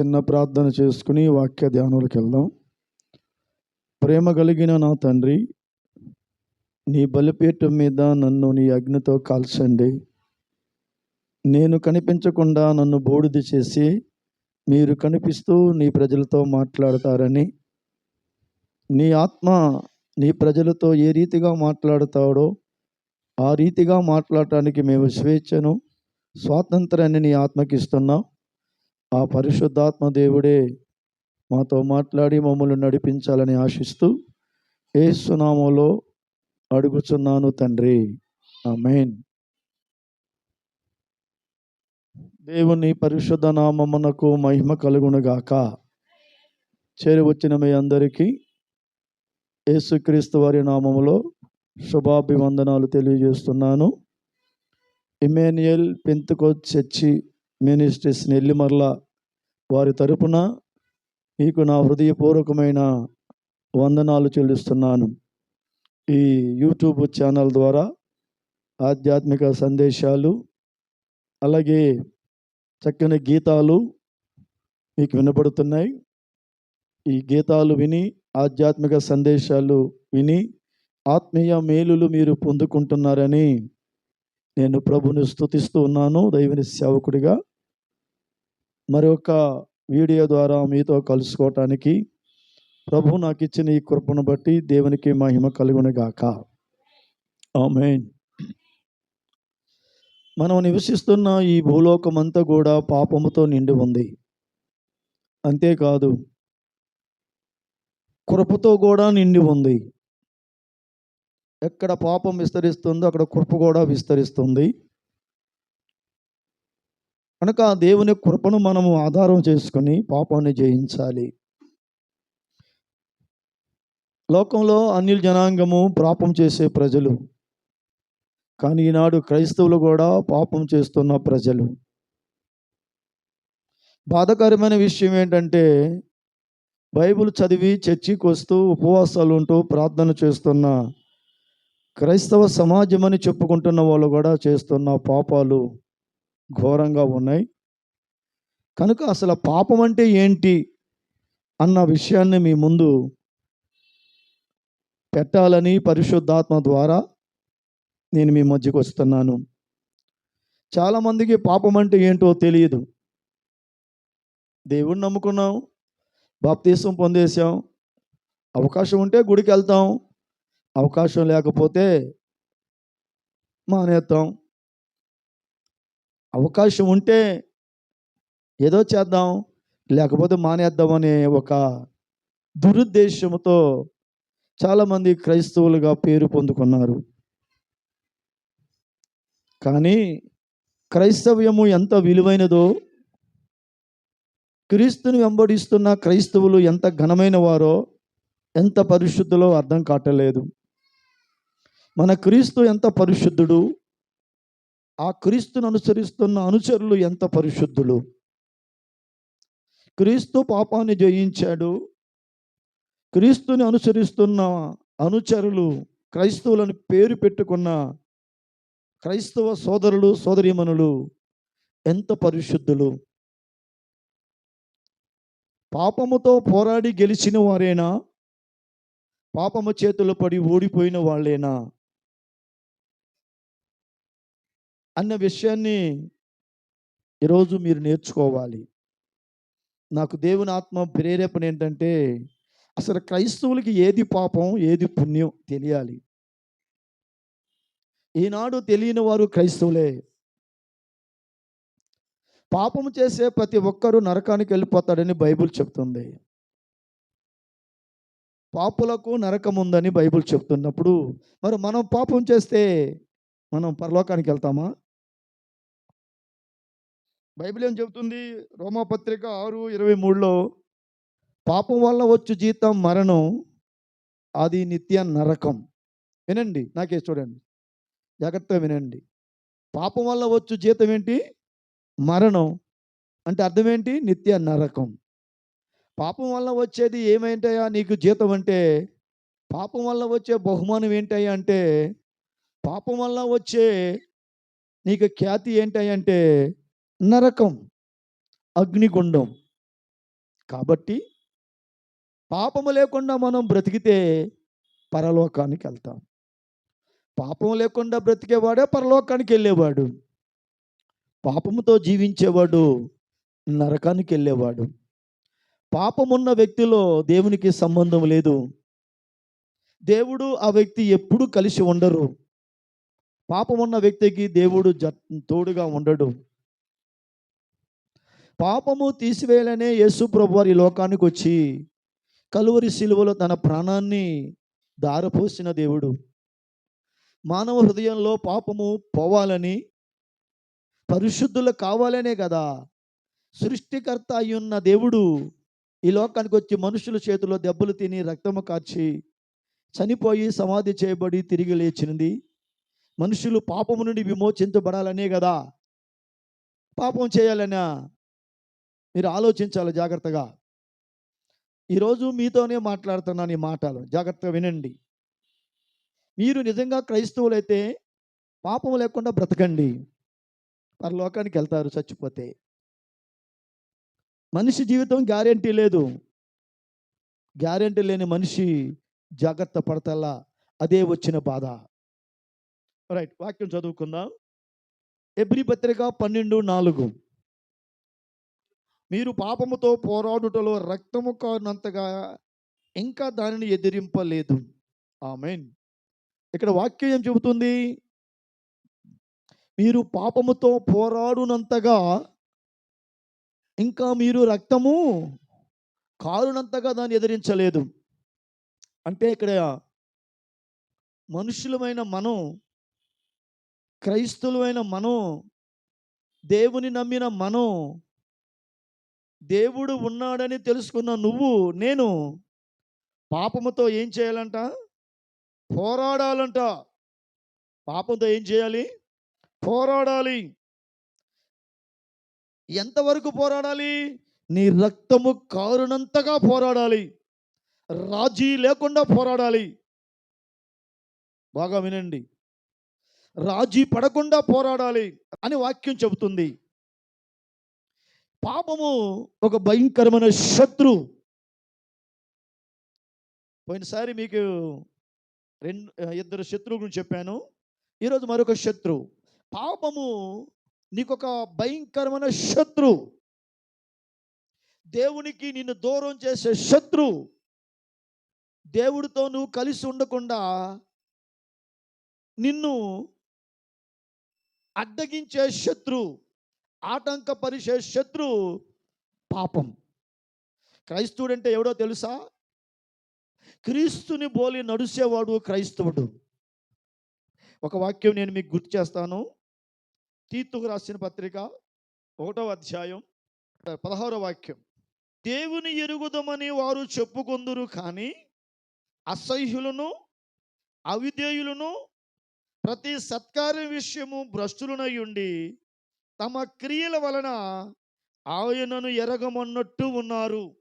చిన్న ప్రార్థన చేసుకుని వాక్య ధ్యానంలోకి వెళ్దాం. ప్రేమ కలిగిన నా తండ్రి నీ బలిపీఠం మీద నన్ను నీ అగ్నితో కాల్చండి. నేను కనిపించకుండా నన్ను బోడిది చేసి మీరు కనిపిస్తూ నీ ప్రజలతో మాట్లాడతారని నీ ఆత్మ నీ ప్రజలతో ఏ రీతిగా మాట్లాడతాడో ఆ రీతిగా మాట్లాడటానికి మేము స్వేచ్ఛను స్వాతంత్రాన్ని నీ ఆత్మకిస్తున్నాం. ఆ పరిశుద్ధాత్మ దేవుడే మాతో మాట్లాడి మమ్మల్ని నడిపించాలని ఆశిస్తూ ఏసునామంలో అడుగుచున్నాను తండ్రి. ఆ మెయిన్ దేవుని పరిశుద్ధ నామమునకు మహిమ కలుగునుగాక. చేరువచ్చిన మీ అందరికీ యేసుక్రీస్తు వారి నామములో శుభాభివందనాలు తెలియజేస్తున్నాను. Emmanuel Pentecost church ministries Nellimarla వారి తరపున మీకు నా హృదయపూర్వకమైన వందనాలు చెల్లిస్తున్నాను. ఈ యూట్యూబ్ ఛానల్ ద్వారా ఆధ్యాత్మిక సందేశాలు అలాగే చక్కని గీతాలు మీకు వినబడుతున్నాయి ఈ గీతాలు విని ఆధ్యాత్మిక సందేశాలు విని ఆత్మీయ మేలులు మీరు పొందుకుంటున్నారని నేను ప్రభుని స్తుతిస్తూ ఉన్నాను దైవని సేవకుడిగా. మరొక వీడియో ద్వారా మీతో కలుసుకోవటానికి ప్రభు నాకు ఇచ్చిన ఈ కృపను బట్టి దేవునికి మహిమ కలుగునగాక. ఆమెన్. మనం నివసిస్తున్న ఈ భూలోకమంతా కూడా పాపముతో నిండి ఉంది. అంతేకాదు కృపతో కూడా నిండి ఉంది. ఎక్కడ పాపం విస్తరిస్తుందో అక్కడ కృప కూడా విస్తరిస్తుంది. కనుక ఆ దేవుని కృపను మనము ఆధారం చేసుకొని పాపాన్ని జయించాలి. లోకంలో అన్యుల జనాంగము పాపం చేసే ప్రజలు. కానీ ఈనాడు క్రైస్తవులు కూడా పాపం చేస్తున్న ప్రజలు. బాధకరమైన విషయం ఏంటంటే బైబిల్ చదివి చర్చికి వస్తూ ఉపవాసాలు ఉంటూ ప్రార్థన చేస్తున్న క్రైస్తవ సమాజం అని చెప్పుకుంటున్న వాళ్ళు కూడా చేస్తున్న పాపాలు ఘోరంగా ఉన్నాయి. కనుక అసలు పాపం అంటే ఏంటి అన్న విషయాన్ని మీ ముందు పెట్టాలని పరిశుద్ధాత్మ ద్వారా నేను మీ మధ్యకు వస్తున్నాను. చాలామందికి పాపం అంటే ఏంటో తెలియదు. దేవుణ్ణి నమ్ముకున్నాం బాప్తీసం పొందేసాం అవకాశం ఉంటే గుడికి వెళ్తాం అవకాశం లేకపోతే మానేద్దాం. అవకాశం ఉంటే ఏదో చేద్దాం లేకపోతే మానేద్దామనే ఒక దురుద్దేశంతో చాలామంది క్రైస్తవులుగా పేరు పొందుకున్నారు. కానీ క్రైస్తవ్యము ఎంత విలువైనదో క్రీస్తుని వెంబడిస్తున్న క్రైస్తవులు ఎంత ఘనమైన వారో ఎంత పరిశుద్ధులో అర్థం కాటలేదు మన క్రీస్తు ఎంత పరిశుద్ధుడు? ఆ క్రీస్తును అనుసరిస్తున్న అనుచరులు ఎంత పరిశుద్ధులు? క్రీస్తు పాపాన్ని జయించాడు. క్రీస్తుని అనుసరిస్తున్న అనుచరులు క్రైస్తవులను పేరు పెట్టుకున్న క్రైస్తవ సోదరులు సోదరీమణులు ఎంత పరిశుద్ధులు? పాపముతో పోరాడి గెలిచిన వారేనా? పాపము చేతులు పడి ఓడిపోయిన వాళ్ళేనా? అన్న విషయాన్ని ఈరోజు మీరు నేర్చుకోవాలి. నాకు దేవుని ఆత్మ ప్రేరేపణ ఏంటంటే అసలు క్రైస్తవులకి ఏది పాపం ఏది పుణ్యం తెలియాలి. ఈనాడు తెలియని వారు క్రైస్తవులే. పాపము చేసే ప్రతి ఒక్కరూ నరకానికి వెళ్ళిపోతాడని బైబిల్ చెప్తుంది. పాపులకు నరకం ఉందని బైబిల్ చెప్తున్నప్పుడు మరి మనం పాపం చేస్తే మనం పరలోకానికి వెళ్తామా? బైబిల్ ఏం చెబుతుంది? రోమపత్రిక ఆరు ఇరవై మూడులో పాపం వల్ల వచ్చు జీతం మరణం అది నిత్య నరకం. వినండి నాకే చూడండి. జాగ్రత్తగా వినండి. పాపం వల్ల వచ్చు జీతం ఏంటి? మరణం. అంటే అర్థం ఏంటి? నిత్య నరకం. పాపం వల్ల వచ్చేది ఏమైంటాయా నీకు జీతం అంటే పాపం వల్ల వచ్చే బహుమానం ఏంటయ్యా అంటే పాపం వల్ల వచ్చే నీకు ఖ్యాతి ఏంటయ్యా అంటే నరకం అగ్నిగుండం. కాబట్టి పాపము లేకుండా మనం బ్రతికితే పరలోకానికి వెళ్తాం. పాపం లేకుండా బ్రతికేవాడే పరలోకానికి వెళ్ళేవాడు. పాపముతో జీవించేవాడు నరకానికి వెళ్ళేవాడు. పాపమున్న వ్యక్తిలో దేవునికి సంబంధం లేదు. దేవుడు ఆ వ్యక్తి ఎప్పుడూ కలిసి ఉండరు. పాపమున్న వ్యక్తికి దేవుడు జ తోడుగా ఉండడు. పాపము తీసివేయాలనే యేసు ప్రభు వారి లోకానికి వచ్చి కలువరి శిలువలో తన ప్రాణాన్ని దారపోసిన దేవుడు. మానవ హృదయంలో పాపము పోవాలని పరిశుద్ధులు కావాలనే కదా సృష్టికర్త అయి ఉన్న దేవుడు ఈ లోకానికి వచ్చి మనుషుల చేతిలో దెబ్బలు తిని రక్తము కార్చి చనిపోయి సమాధి చేయబడి తిరిగి లేచినది. మనుషులు పాపము నుండి విమోచించబడాలనే కదా పాపం చేయాలనా? మీరు ఆలోచించాలి జాగ్రత్తగా. ఈరోజు మీతోనే మాట్లాడుతున్నాను ఈ మాటలు. జాగ్రత్తగా వినండి. మీరు నిజంగా క్రైస్తవులైతే పాపం లేకుండా బ్రతకండి. పరలోకానికి వెళ్తారు చచ్చిపోతే. మనిషి జీవితం గ్యారెంటీ లేదు. గ్యారెంటీ లేని మనిషి జాగ్రత్త పడతల్లా అదే వచ్చిన బాధ. రైట్ వాక్యం చదువుకుందాం. ఎబ్రి పత్రిక పన్నెండు నాలుగు. మీరు పాపముతో పోరాడుటలో రక్తము కానంతగా ఇంకా దానిని ఎదిరింపలేదు. ఆమెన్. ఇక్కడ వాక్యం ఏం చెబుతుంది? మీరు పాపముతో పోరాడునంతగా ఇంకా మీరు రక్తము కారునంతగా దాన్ని ఎదిరించలేదు. అంటే ఇక్కడ మనుషులమైన మనం క్రైస్తులమైన మనం దేవుని నమ్మిన మనం దేవుడు ఉన్నాడని తెలుసుకున్న నువ్వు నేను పాపముతో ఏం చేయాలంట? పోరాడాలంట. పాపంతో ఏం చేయాలి? పోరాడాలి. ఎంతవరకు పోరాడాలి? నీ రక్తము కారునంతగా పోరాడాలి. రాజీ లేకుండా పోరాడాలి. బాగా వినండి. రాజీ పడకుండా పోరాడాలి అని వాక్యం చెబుతుంది. పాపము ఒక భయంకరమైన శత్రు. పోయినసారి మీకు రెండు ఇద్దరు శత్రువు గురించి చెప్పాను. ఈరోజు మరొక శత్రు. పాపము నీకొక భయంకరమైన శత్రు. దేవునికి నిన్ను దూరం చేసే శత్రు. దేవుడితో నువ్వు కలిసి ఉండకుండా నిన్ను అడ్డగించే శత్రు. ఆటంకపరిచే శత్రు పాపం. క్రైస్తవుడంటే ఎవడో తెలుసా? క్రీస్తుని బోలి నడిచేవాడు క్రైస్తవుడు. ఒక వాక్యం నేను మీకు గుర్తు చేస్తాను. తీతుకు రాసిన పత్రిక ఒకటో అధ్యాయం పదహారో వాక్యం. దేవుని ఎరుగుదమని వారు చెప్పుకొందురు కానీ అసహ్యులను అవిధేయులను ప్రతి సత్కార్య విషయము భ్రష్టులనై ఉండి తమ క్రియల వలన ఆయనను ఎరగమన్నట్టు ఉన్నారు.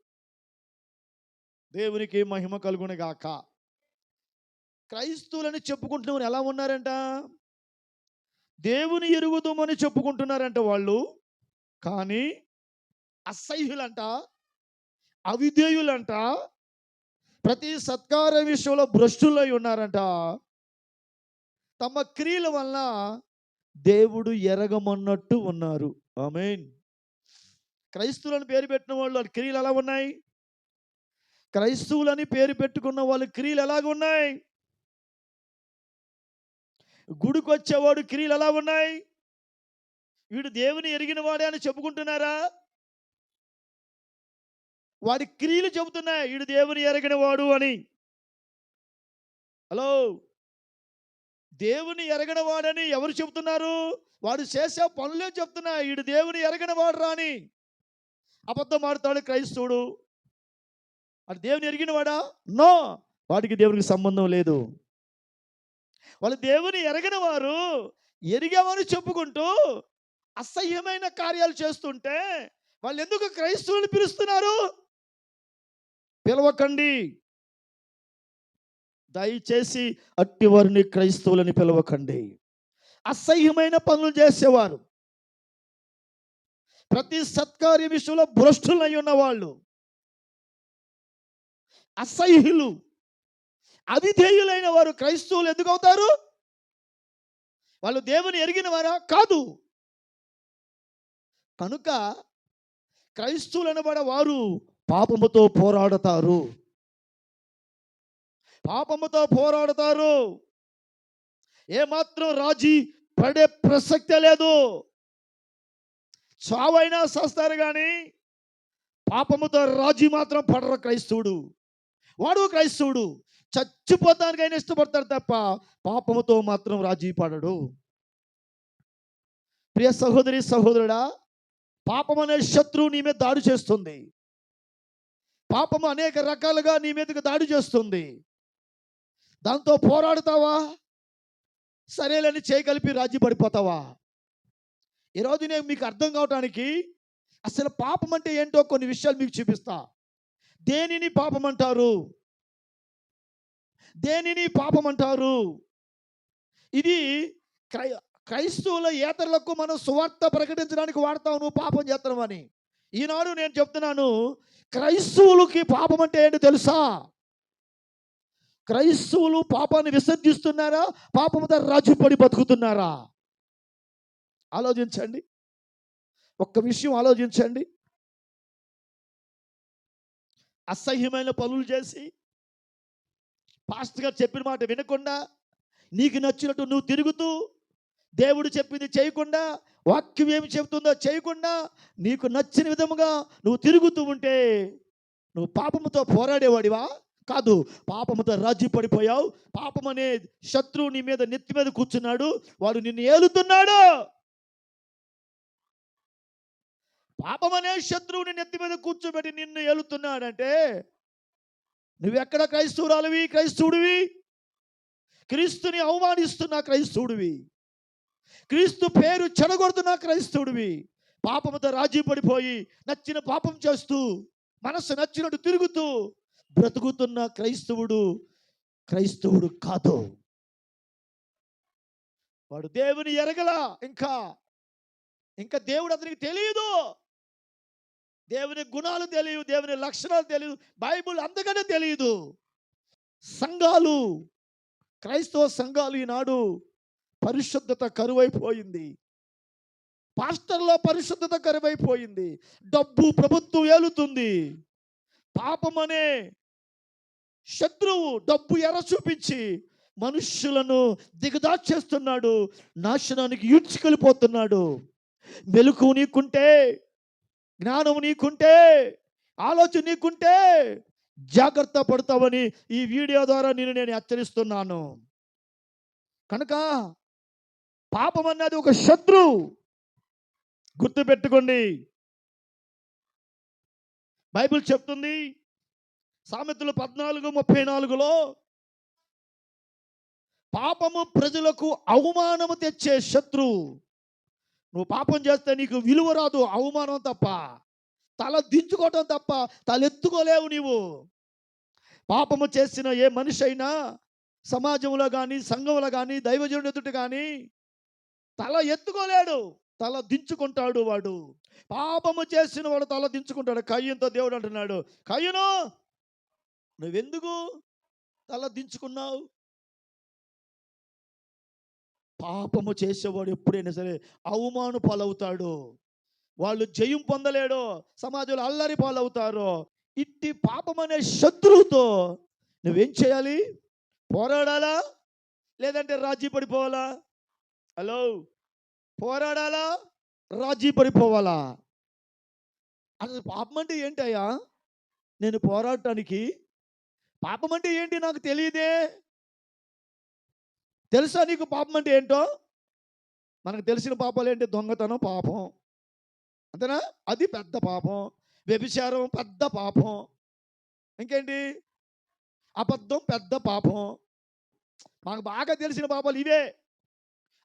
దేవునికి మహిమ కలుగును గాక. క్రైస్తవులని చెప్పుకుంటున్న ఎలా ఉన్నారంట? దేవుని ఎరుగుదామని చెప్పుకుంటున్నారంట వాళ్ళు. కానీ అసహ్యులంట అవిధేయులంట ప్రతి సత్కార విషయంలో భ్రష్టులై ఉన్నారంట. తమ క్రియల వలన దేవుడు ఎరగమన్నట్టు ఉన్నారు. ఆమెన్. క్రైస్తువులను పేరు పెట్టిన వాళ్ళు వాళ్ళ క్రియలు ఎలా ఉన్నాయి? క్రైస్తవులని పేరు పెట్టుకున్న వాళ్ళ క్రియలు ఎలాగ ఉన్నాయి? గుడికి వచ్చేవాడు క్రియలు ఎలా ఉన్నాయి? వీడు దేవుని ఎరిగిన వాడే అని చెప్పుకుంటున్నారా? వాడి క్రియలు చెబుతున్నాయి. వీడు దేవుని ఎరగిన వాడు అని. హలో? దేవుని ఎరగని వాడని ఎవరు చెబుతున్నారు? వాడు చేసే పనులే చెప్తున్నా వీడు దేవుని ఎరగని వాడు రాని. అబద్ధం ఆడతాడు క్రైస్తవుడు. అది దేవుని ఎరిగిన వాడా? నో. వాడికి దేవునికి సంబంధం లేదు. వాళ్ళు దేవుని ఎరగని వారు ఎరిగామని చెప్పుకుంటూ అసహ్యమైన కార్యాలు చేస్తుంటే వాళ్ళు ఎందుకు క్రైస్తవులు పిలుస్తున్నారు? పిలవకండి. దయచేసి అట్టి వారిని క్రైస్తవులని పిలవకండి. అసహ్యమైన పనులు చేసేవారు. ప్రతి సత్కార్య విషయంలో భ్రష్టులై ఉన్నవాళ్ళు. అసహ్యులు అవిధేయులైన వారు క్రైస్తవులు ఎందుకు అవుతారు? వాళ్ళు దేవుని ఎరిగిన వారా? కాదు. కనుక క్రైస్తవులు అనబడే వారు పాపముతో పోరాడతారు. పాపముతో పోరాడతారు. ఏమాత్రం రాజీ పడే ప్రసక్తే లేదు. చావైనా సస్తారు కానీ పాపముతో రాజీ మాత్రం పడరు క్రైస్తవుడు. వాడు క్రైస్తవుడు. చచ్చిపోతానికైనా ఇష్టపడతాడు తప్ప పాపముతో మాత్రం రాజీ పడడు. ప్రియ సహోదరి సహోదరుడా పాపం అనే శత్రువు నీ మీద దాడి చేస్తుంది. పాపము అనేక రకాలుగా నీ మీదకి దాడి చేస్తుంది. దాంతో పోరాడుతావా? సరేలని చేయగలిపి రాజీ పడిపోతావా? ఈరోజు నేను మీకు అర్థం కావటానికి అసలు పాపం అంటే ఏంటో కొన్ని విషయాలు మీకు చూపిస్తా. దేనిని పాపం అంటారు? దేనిని పాపం అంటారు? ఇది క్రై క్రైస్తవుల ఏతరులకు మనం సువార్త ప్రకటించడానికి వాడతావు నువ్వు పాపం చేస్తామని ఈనాడు నేను చెప్తున్నాను క్రైస్తవులకి పాపం అంటే ఏంటో తెలుసా? క్రైస్తవులు పాపాన్ని విసర్జిస్తున్నారా? పాపముతో రాజుపడి బతుకుతున్నారా? ఆలోచించండి. ఒక్క విషయం ఆలోచించండి. అసహ్యమైన పనులు చేసి పాస్టర్ గారు చెప్పిన మాట వినకుండా నీకు నచ్చినట్టు నువ్వు తిరుగుతూ దేవుడు చెప్పింది చేయకుండా వాక్యం ఏమి చెబుతుందో చేయకుండా నీకు నచ్చిన విధముగా నువ్వు తిరుగుతూ ఉంటే నువ్వు పాపముతో పోరాడేవాడివా? కాదు. పాపముతో రాజీ పడిపోయావు. పాపం అనే శత్రువు నీ మీద నెత్తి మీద కూర్చున్నాడు. వాడు నిన్ను ఏలుతున్నాడు. పాపం అనే శత్రువుని నెత్తి మీద కూర్చోబెట్టి నిన్ను ఏలుతున్నాడంటే నువ్వెక్కడ క్రైస్తవురాలివి? క్రైస్తవుడివి? క్రీస్తుని అవమానిస్తున్న క్రైస్తవుడివి. క్రీస్తు పేరు చెడగొడుతున్న క్రైస్తవుడివి. పాపముతో రాజీ పడిపోయి నచ్చిన పాపం చేస్తూ మనస్సు నచ్చినట్టు తిరుగుతూ బ్రతుకుతున్న క్రైస్తవుడు క్రైస్తవుడు కాదు. వాడు దేవుని ఎరగల ఇంకా ఇంకా దేవుడు అతనికి తెలియదు దేవుని గుణాలు తెలియదు దేవుని లక్షణాలు తెలియదు బైబుల్ అందుకనే తెలియదు సంఘాలు క్రైస్తవ సంఘాలు ఈనాడు పరిశుద్ధత కరువైపోయింది. పాస్టర్లో పరిశుద్ధత కరువైపోయింది. డబ్బు ప్రభుత్వం ఏలుతుంది. పాపం అనే శత్రువు డబ్బు ఎర చూపించి మనుష్యులను దిగదాచేస్తున్నాడు నాశనానికి ఈడ్చుకెళ్ళిపోతున్నాడు మెలకు నీకుంటే జ్ఞానం నీకుంటే ఆలోచన నీకుంటే జాగ్రత్త పడతావని ఈ వీడియో ద్వారా నేను నేను హెచ్చరిస్తున్నాను. కనుక పాపం అన్నది ఒక శత్రువు గుర్తుపెట్టుకోండి. బైబిల్ చెప్తుంది సామెతలు పద్నాలుగు ముప్పై నాలుగులో పాపము ప్రజలకు అవమానము తెచ్చే శత్రువు నువ్వు పాపం చేస్తే నీకు విలువ రాదు అవమానం తప్ప. తల దించుకోవటం తప్ప తలెత్తుకోలేవు నీవు. పాపము చేసిన ఏ మనిషి అయినా సమాజంలో కానీ సంఘంలో కానీ దైవజనుడు ఎదుట కానీ తల ఎత్తుకోలేడు. తల దించుకుంటాడు వాడు. పాపము చేసిన వాడు తల దించుకుంటాడు. కయ్యంతో దేవుడు అంటున్నాడు కయ్యను నువ్వెందుకు తల దించుకున్నావు? పాపము చేసేవాడు ఎప్పుడైనా సరే అవమాను పాలవుతాడు. వాళ్ళు జయం పొందలేడు సమాజంలో అల్లరి పాలవుతారు ఇట్టి పాపం అనే శత్రువుతో నువ్వేం చేయాలి? పోరాడాలా? లేదంటే రాజీ పడిపోవాలా? హలో? పోరాడాలా? రాజీ పడిపోవాలా? అసలు పాపం అంటే ఏంటయ్యా నేను పోరాడటానికి పాపం అంటే ఏంటి నాకు తెలియదే. తెలుసా నీకు పాపం అంటే ఏంటో? మనకు తెలిసిన పాపాలు ఏంటి? దొంగతనం పాపం. అంతేనా? అది పెద్ద పాపం. వ్యభిచారం పెద్ద పాపం. ఇంకేంటి? అబద్ధం పెద్ద పాపం. మాకు బాగా తెలిసిన పాపాలు ఇవే.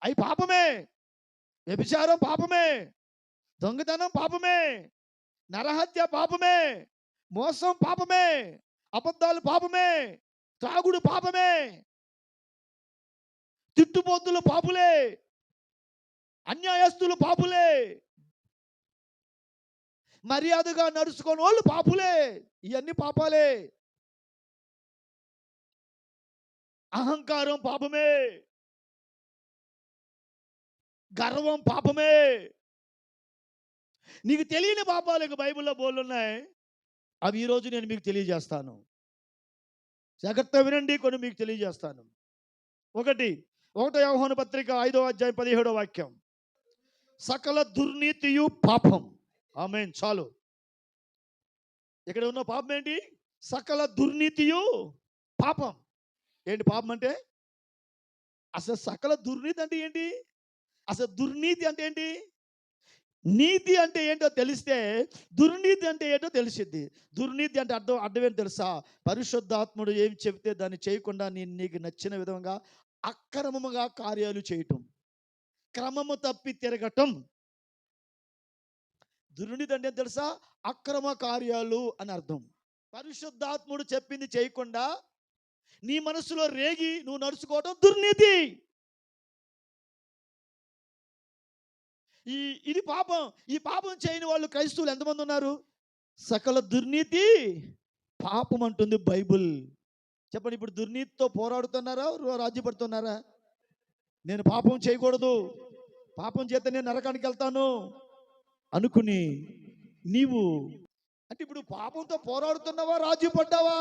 అవి పాపమే. వ్యభిచారం పాపమే దొంగతనం పాపమే నరహత్య పాపమే మోసం పాపమే అబద్ధాలు పాపమే త్రాగుడు పాపమే తిట్టుపోతులు పాపులే అన్యాయస్తులు పాపులే మర్యాదగా నడుచుకొని వాళ్ళు పాపులే ఇవన్నీ పాపాలే. అహంకారం పాపమే. గర్వం పాపమే. నీకు తెలియని పాపాలు ఇక బైబిల్లో బోళ్ళు ఉన్నాయి అవి ఈరోజు నేను మీకు తెలియజేస్తాను. జాగ్రత్త వినండి కొన్ని మీకు తెలియజేస్తాను. ఒకటి ఒకటో వ్యవహాన పత్రిక ఐదో అధ్యాయం పదిహేడో వాక్యం. సకల దుర్నీతియు పాపం. ఆమె చాలు. ఇక్కడ ఉన్న పాపం ఏంటి? సకల దుర్నీతియు పాపం. ఏంటి పాపం అంటే? అసలు సకల దుర్నీతి అంటే ఏంటి? అసలు దుర్నీతి అంటే ఏంటి? నీతి అంటే ఏంటో తెలిస్తే దుర్నీతి అంటే ఏంటో తెలిసిద్ది. దుర్నీతి అంటే అర్థం అర్థం తెలుసా? పరిశుద్ధాత్ముడు ఏం చెబితే దాన్ని చేయకుండా నేను నీకు నచ్చిన విధంగా అక్రమముగా కార్యాలు చేయటం. క్రమము తప్పి తిరగటం. దుర్నీతి అంటే తెలుసా? అక్రమ కార్యాలు అని అర్థం. పరిశుద్ధాత్ముడు చెప్పింది చేయకుండా నీ మనసులో రేగి నువ్వు నడుచుకోవటం దుర్నీతి. ఈ ఇది పాపం. ఈ పాపం చేయని వాళ్ళు క్రైస్తవులు ఎంతమంది ఉన్నారు? సకల దుర్నీతి పాపం అంటుంది బైబుల్. చెప్పండి ఇప్పుడు దుర్నీతితో పోరాడుతున్నారా? రాజ్యపడుతున్నారా? నేను పాపం చేయకూడదు. పాపం చేత నేను నరకానికి వెళ్తాను అనుకుని నీవు అంటే ఇప్పుడు పాపంతో పోరాడుతున్నావా? రాజీ పడ్డావా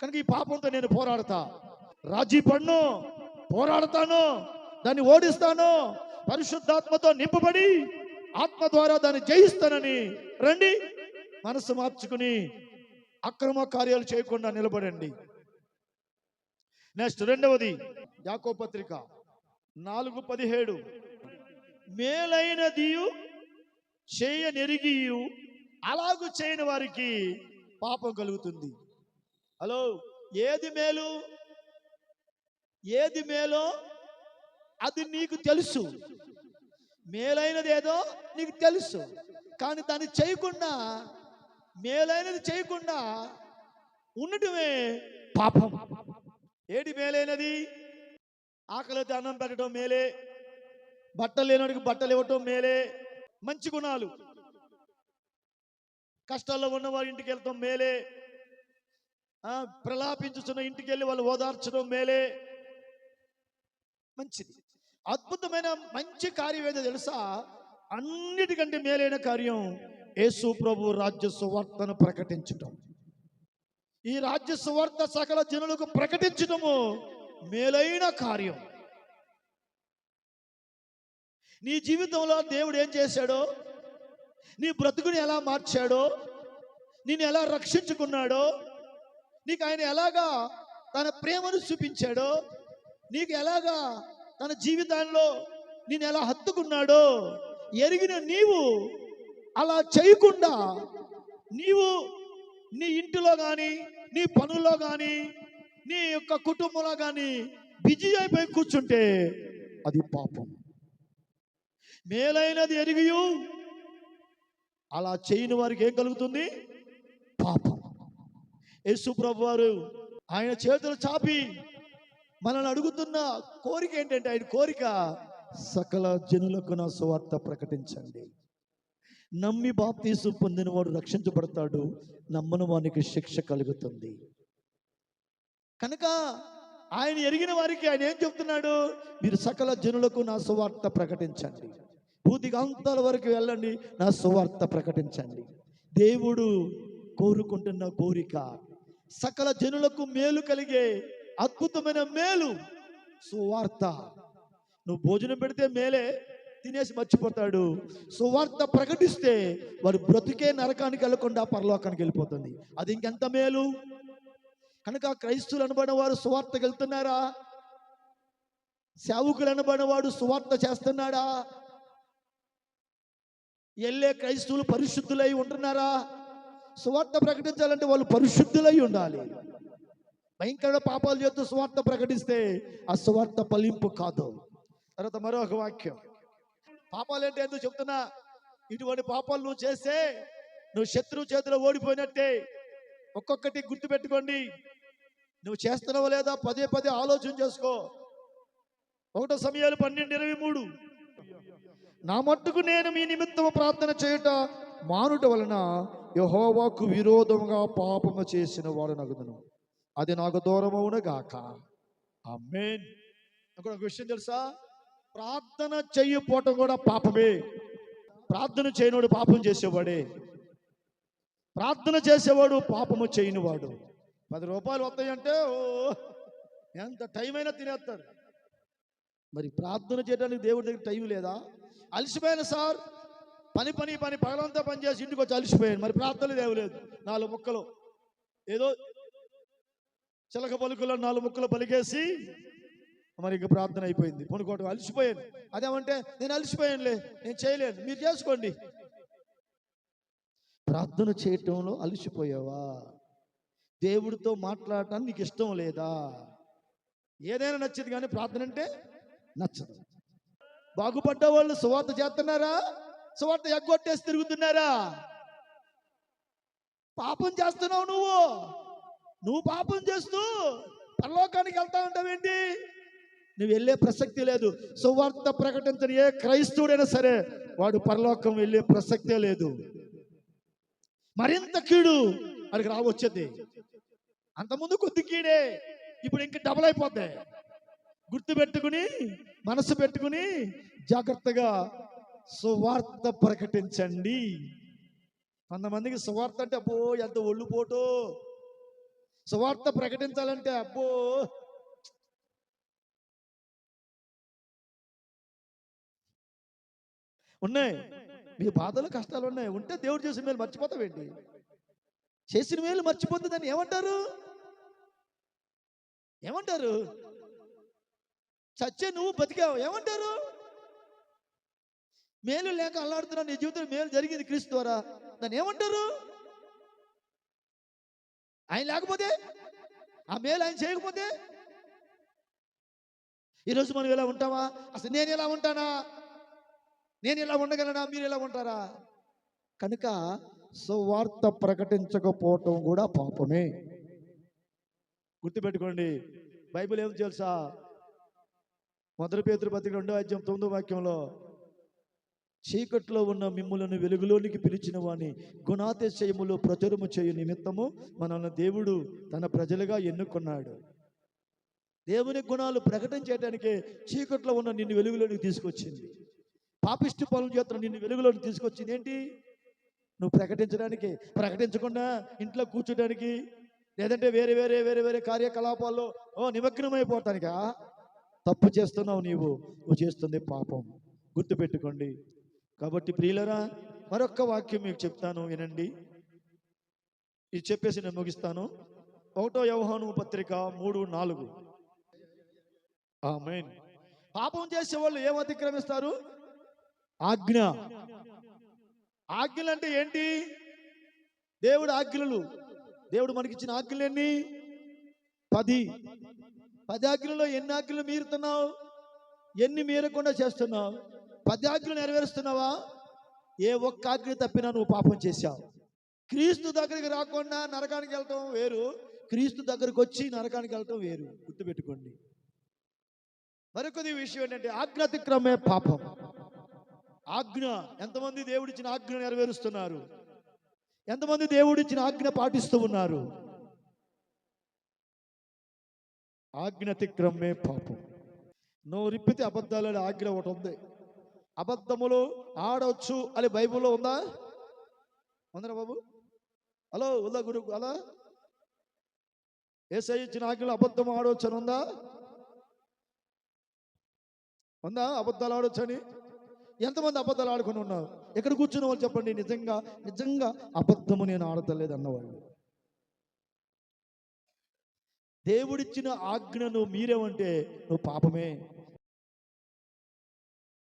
కనుక ఈ పాపంతో నేను పోరాడతా. రాజీ పడ్ను పోరాడతాను దాన్ని ఓడిస్తాను పరిశుద్ధాత్మతో నింపబడి ఆత్మ ద్వారా దాన్ని జయిస్తానని రండి మనసు మార్చుకుని అక్రమ కార్యాలు చేయకుండా నిలబడండి. నెక్స్ట్ రెండవది యాకో పత్రిక నాలుగు పదిహేడు. మేలైనదియు చేయనెరిగియు అలాగు చేయని వారికి పాపం కలుగుతుంది. హలో ఏది మేలు? ఏది మేలో? అది నీకు తెలుసు. మేలైనది ఏదో నీకు తెలుసు. కానీ దాన్ని చేయకుండా మేలైనది చేయకుండా ఉండటమే పాపం. ఏది మేలైనది? ఆకలితో అన్నం పెట్టడం మేలే. బట్టలు లేనోడికి బట్టలు ఇవ్వటం మేలే. మంచి గుణాలు. కష్టాల్లో ఉన్న వారి ఇంటికి వెళ్తాం మేలే. ఆ, ప్రలాపించుతున్న ఇంటికి వెళ్ళి వాళ్ళు ఓదార్చడం మేలే. మంచిది. అద్భుతమైన మంచి కార్యం ఏదో తెలుసా? అన్నిటికంటే మేలైన కార్యం యేసు ప్రభు రాజ్య సువార్తను ప్రకటించటం. ఈ రాజ్య సువార్త సకల జనులకు ప్రకటించటము మేలైన కార్యం. నీ జీవితంలో దేవుడు ఏం చేశాడో? నీ బ్రతుకుని ఎలా మార్చాడో? నిన్ను ఎలా రక్షించుకున్నాడో? నీకు ఆయన ఎలాగా తన ప్రేమను చూపించాడో? నీకు ఎలాగా తన జీవితాల్లో నేను ఎలా హత్తుకున్నాడో ఎరిగిన నీవు అలా చేయకుండా నీవు నీ ఇంటిలో కానీ నీ పనుల్లో కానీ నీ యొక్క కుటుంబంలో కానీ బిజీ అయిపోయి కూర్చుంటే అది పాపం. మేలైనది ఎరిగియు అలా చేయని వారికి ఏం కలుగుతుంది? పాపం. యేసు ప్రభు వారు ఆయన చేతులు చాపి మనల్ని అడుగుతున్న కోరిక ఏంటంటే ఆయన కోరిక సకల జనులకు నా సువార్త ప్రకటించండి. నమ్మి బాప్తీసు పొందినవాడు రక్షించబడతాడు నమ్మని వానికి శిక్ష కలుగుతుంది. కనుక ఆయన ఎరిగిన వారికి ఆయన ఏం చెప్తున్నాడు? మీరు సకల జనులకు నా సువార్త ప్రకటించండి. భూతికాంతాల వరకు వెళ్ళండి నా సువార్త ప్రకటించండి. దేవుడు కోరుకుంటున్న కోరిక సకల జనులకు మేలు కలిగే అద్భుతమైన మేలు. సువార్త. నువ్వు భోజనం పెడితే మేలే తినేసి మర్చిపోతాడు. సువార్త ప్రకటిస్తే వాడు బ్రతికే నరకానికి వెళ్ళకుండా పరలోకానికి వెళ్ళిపోతుంది. అది ఇంకెంత మేలు? కనుక క్రైస్తువులు అనబడిన వారు సువార్తకు వెళ్తున్నారా? సేవకులు అనబడిన వాడు సువార్త చేస్తున్నాడా? వెళ్ళే క్రైస్తువులు పరిశుద్ధులై ఉంటున్నారా? సువార్త ప్రకటించాలంటే వాళ్ళు పరిశుద్ధులై ఉండాలి. భయంకర పాపాలు చేస్తూ సువార్త ప్రకటిస్తే ఆ సువార్త ఫలింపు కాదు. తర్వాత మరొక వాక్యం. పాపాలు ఏంటి ఎందుకు చెప్తున్నా? ఇటువంటి పాపాలు నువ్వు చేస్తే నువ్వు శత్రువు చేతిలో ఓడిపోయినట్టే. ఒక్కొక్కటి గుర్తుపెట్టుకోండి. నువ్వు చేస్తున్నావా లేదా? పదే పదే ఆలోచన చేసుకో. ఒకటో సమయాలు పన్నెండు ఇరవై మూడు. నా మట్టుకు నేను మీ నిమిత్తము ప్రార్థన చేయుట మానుట వలన యహోవాకు విరోధముగా పాపము చేసిన వాడు నగదును. అది నాకు దూరమవును గాక. ఆమేన్ నాకు ఒక విషయం తెలుసా? ప్రార్థన చెయ్యపోవటం కూడా పాపమే. ప్రార్థన చేయనోడు పాపం చేసేవాడే. ప్రార్థన చేసేవాడు పాపము చేయనివాడు. పది రూపాయలు వస్తాయంటే ఓ ఎంత టైం అయినా తినేస్తారు. మరి ప్రార్థన చేయడానికి దేవుడి దగ్గర టైం లేదా? అలసిపోయాను సార్. పని పని పని పగలంతా పని చేసి ఇంటికి వచ్చి అలసిపోయాను. మరి ప్రార్థన దేవులేదు నాలుగు ముక్కలు. ఏదో చిలక పలుకులో నాలుగు ముక్కలు పలికేసి మరి ఇంకా ప్రార్థన అయిపోయింది. పొనుకోవటం అలసిపోయాను. అదేమంటే నేను అలసిపోయానులే నేను చేయలేను మీరు చేసుకోండి. ప్రార్థన చేయటంలో అలసిపోయావా? దేవుడితో మాట్లాడటానికి నీకు ఇష్టం లేదా? ఏదైనా నచ్చింది కానీ ప్రార్థన అంటే నచ్చదు. బాగుపడ్డ వాళ్ళు సువార్త చేస్తున్నారా? సువార్త ఎగ్గొట్టేసి తిరుగుతున్నారా? పాపం చేస్తున్నావు నువ్వు. నువ్వు పాపం చేస్తూ పరలోకానికి వెళ్తా ఉంటావేంటి? నువ్వు వెళ్ళే ప్రసక్తి లేదు. సువార్త ప్రకటించని ఏ క్రైస్తవుడైనా సరే వాడు పరలోకం వెళ్ళే ప్రసక్తే లేదు. మరింత కీడు అడిగి రావచ్చేది. అంతకుముందు కొద్ది కీడే ఇప్పుడు ఇంక డబుల్ అయిపోద్ది. గుర్తు పెట్టుకుని మనసు పెట్టుకుని జాగ్రత్తగా సువార్త ప్రకటించండి. కొంతమందికి సువార్త అంటే అబ్బో ఎంత ఒళ్ళు పోటు. సువార్త ప్రకటించాలంటే అబ్బో! ఉన్నాయి. మీ బాధలు కష్టాలు ఉన్నాయి. ఉంటే దేవుడు చేసిన మేలు మర్చిపోతావేంటి? చేసిన మేలు మర్చిపోతే దాన్ని ఏమంటారు? ఏమంటారు? చచ్చే నువ్వు బతికావు. ఏమంటారు? మేలు లేక అల్లాడుతున్నా నీ జీవితంలో మేలు జరిగింది క్రీస్తు ద్వారా. దాన్ని ఏమంటారు? ఆయన లేకపోతే? ఆ మేలు ఆయన చేయకపోతే? ఈరోజు మనం ఎలా ఉంటామా? అసలు నేను ఎలా ఉంటానా? నేను ఇలా ఉండగలనా? మీరు ఎలా ఉంటారా? కనుక సువార్త ప్రకటించకపోవటం కూడా పాపమే. గుర్తుపెట్టుకోండి. బైబిల్ ఏం తెలుసా? మొదటి పేతురు పత్రిక రెండో అధ్యాయం తొమ్మిదో వాక్యంలో చీకట్లో ఉన్న మిమ్ములను వెలుగులోనికి పిలిచిన వాని గుణాతిశయములు ప్రచురము చేయు నిమిత్తము మనల్ని దేవుడు తన ప్రజలుగా ఎన్నుకున్నాడు. దేవుని గుణాలు ప్రకటన చేయడానికే చీకట్లో ఉన్న నిన్ను వెలుగులోనికి తీసుకొచ్చింది. పాపిష్టి పనులు చేస్తున్న నిన్ను వెలుగులోకి తీసుకొచ్చింది ఏంటి? నువ్వు ప్రకటించడానికి ప్రకటించకుండా ఇంట్లో కూర్చోడానికి లేదంటే వేరే వేరే వేరే వేరే కార్యకలాపాల్లో ఓ నిమగ్నమైపోతానికా తప్పు చేస్తున్నావు నీవు. నువ్వు చేస్తుంది పాపం. గుర్తుపెట్టుకోండి. కాబట్టి ప్రియులరా మరొక్క వాక్యం మీకు చెప్తాను వినండి. ఇది చెప్పేసి నేను ముగిస్తాను. ఒకటో వ్యవహాను పత్రిక మూడు నాలుగు. మెయిన్ పాపం చేసే వాళ్ళు ఏం అతిక్రమిస్తారు? ఆజ్ఞ. ఆజ్ఞలు అంటే ఏంటి? దేవుడు ఆజ్ఞలు. దేవుడు మనకిచ్చిన ఆజ్ఞలు ఎన్ని పది. పది ఆజ్ఞలలో ఎన్ని ఆజ్ఞలు మీరుతున్నావు? ఎన్ని మీరకుండా చేస్తున్నావు? పది ఆజ్ఞలు నెరవేరుస్తున్నావా? ఏ ఒక్క ఆజ్ఞ తప్పినా నువ్వు పాపం చేశావు. క్రీస్తు దగ్గరికి రాకుండా నరకానికి వెళ్ళటం వేరు. క్రీస్తు దగ్గరికి వచ్చి నరకానికి వెళ్ళటం వేరు. గుర్తుపెట్టుకోండి. మరొకది విషయం ఏంటంటే ఆజ్ఞాతిక్రమే పాపం. ఆజ్ఞ ఎంతమంది దేవుడిచ్చిన ఆజ్ఞ నెరవేరుస్తున్నారు? ఎంతమంది దేవుడిచ్చిన ఆజ్ఞ పాటిస్తూ ఉన్నారు? ఆజ్ఞాతిక్రమే పాపం. నువ్వు రిప్పితే అబద్ధాలు ఆజ్ఞ ఒకటి ఉంది. అబద్ధములు ఆడవచ్చు అని బైబిల్లో ఉందా? ఉందరా బాబు. హలో ఉందా గురు అలా ఏసై ఇచ్చిన ఆజ్ఞలు అబద్ధం ఆడవచ్చు అని ఉందా? ఉందా? అబద్ధాలు ఆడవచ్చు అని? ఎంతమంది అబద్ధాలు ఆడుకొని ఉన్నారు? ఎక్కడ కూర్చున్న వాళ్ళు చెప్పండి. నిజంగా నిజంగా అబద్ధము నేను ఆడతలేదు అన్నవాళ్ళు. దేవుడిచ్చిన ఆజ్ఞను మీరేమంటే నువ్వు పాపమే.